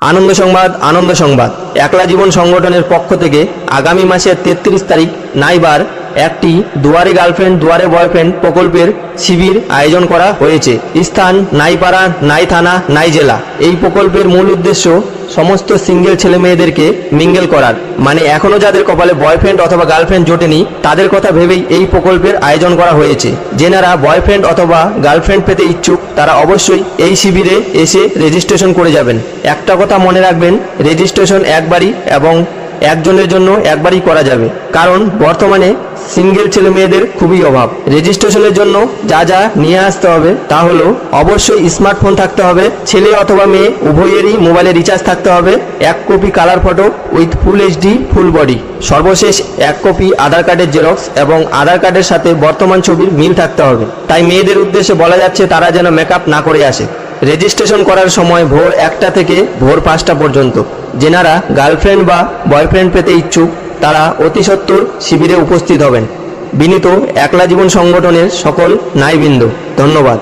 আনন্দ সংবাদ আনন্দ সংবাদ। একলা জীবন সংগঠনের পক্ষ থেকে আগামী মাসের তেত্রিশ তারিখ নাইবার একটি দুয়ারে গার্লফ্রেন্ড, দুয়ারে বয়ফ্রেন্ড প্রকল্পের শিবির আয়োজন করা হয়েছে। স্থান নাইপাড়া, নাই থানা, নাই জেলা। এই প্রকল্পের মূল উদ্দেশ্য সমস্ত সিঙ্গেল ছেলে মেয়েদেরকে মিঙ্গেল করার। মানে এখনও যাদের কপালে বয়ফ্রেন্ড অথবা গার্লফ্রেন্ড জোটেনি, তাদের কথা ভেবেই এই প্রকল্পের আয়োজন করা হয়েছে। যেনারা বয়ফ্রেন্ড অথবা গার্লফ্রেন্ড পেতে ইচ্ছুক, তারা অবশ্যই এই শিবিরে এসে রেজিস্ট্রেশন করে যাবেন। একটা কথা মনে রাখবেন, রেজিস্ট্রেশন একবারই এবং একজনের জন্য একবারই করা যাবে। কারণ বর্তমানে সিঙ্গেল ছেলে মেয়েদের খুবই অভাব। রেজিস্ট্রেশনের জন্য যা যা নিয়ে আসতে হবে তা হলো, অবশ্যই স্মার্টফোন থাকতে হবে, ছেলে অথবা মেয়ে উভয়েরই মোবাইলে রিচার্জ থাকতে হবে, এক copy colour photo with full HD full body সর্বশেষ এক কপি আধার কার্ডের জেরক্স এবং আধার কার্ডের সাথে বর্তমান ছবির মিল থাকতে হবে। তাই মেয়েদের উদ্দেশ্যে বলা যাচ্ছে, তারা যেন মেকআপ না করে আসে। রেজিস্ট্রেশন করার সময় ভোর একটা থেকে ভোর পাঁচটা পর্যন্ত। যেনারা গার্লফ্রেন্ড বা বয়ফ্রেন্ড পেতে ইচ্ছুক, তারা অতি শিবিরে উপস্থিত হবেন। বিনীত একলা জীবন সংগঠনের সকল নাইবৃন্দ, ধন্যবাদ।